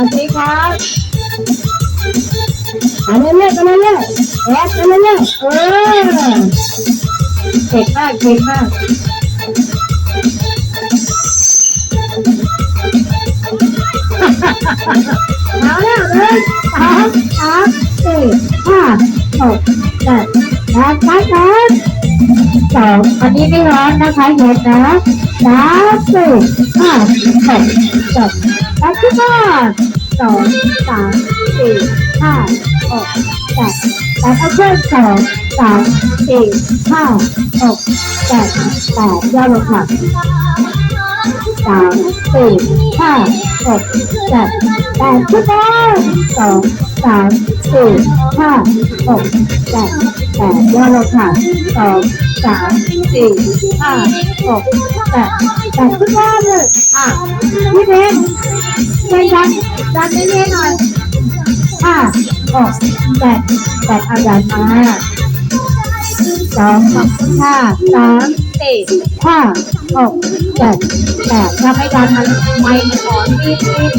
โอเคครับมาเรื่อยๆมาเรื่อยๆแอดมาเรื่อยๆเออเก่งมากเก่งมากเอาแล้วเลยสามสามสี่ห้า หกเจ็ดแปดเก้าสิบสองอันนี้ไม่ร้อนนะคะเย็นนะสามสี่ห้าหกเจ็ดแปดเก้าสองสามสี่ห้าหกเจ็ดแปดเอาเพิ่มสองสามสี่ห้าหกเจ็ดแปดย่อลงค่ะ สามสี่ห้าหกเจ็ดแปดขึ้นมาสองสามสี่ห้าหกเจ็ดแปดย่อลงค่ะสองสามสี่ห้าหกเจ็ดแปดขึ้นมาเลยอะพี่เบนเบนดันดันไม่เย็นหน่อยห้าหกเจ็ดแปดอาดันมาสองห้าสามสี่ห้า หกเจ็ดแปดถ้าไม่ดันมันไม่ถอนนิดนิด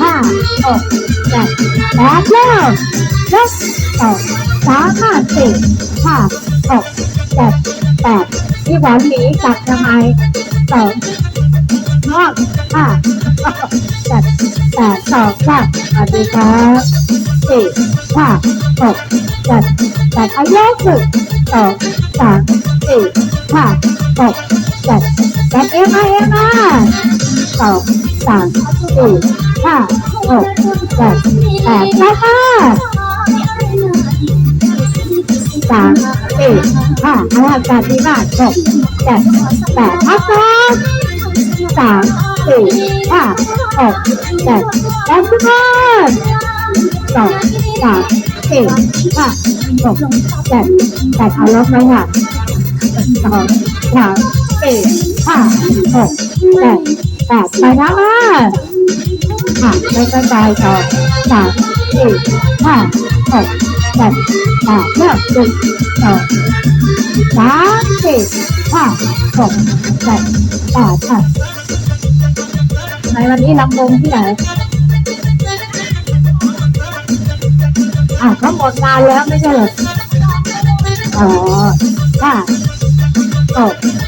ห้าหกเจ็ดแปดแล้วยกสองสามห้าสี่ห้าหกเจ็ดแปดที่หวานหนีกลับทำไมสองนอกห้าหกเจ็ดแปดสองสามสวัสดีครับสี่ห้าหกเจ็ดแปดอายกหนึ่งสองสามสี่ ห้าหกเจ็ดแปดเอ็มไอเอ็มไอสองสามสี่ห้าหกเจ็ดแปดเก้าห้าสามสี่ห้าอาอากาศดีมากหกเจ็ดแปดพักก่อนสามสี่ห้าหกเจ็ดแปดทุกคนสองสามสี่ห้าหกเจ็ดแปดเอาลบไหมค่ะ สองสามสี่ห้าหกเจ็ดแปดไปนะมาค่ะไม่เป็นไรต่อสามสี่ห้าหกเจ็ดแปดเริ่มหนึ่งสองสามสี่ห้าหกเจ็ดแปดค่ะในวันนี้ลำวงที่ไหนอะเขาหมดงานแล้วไม่ใช่เหรออ๋อค่ะ หก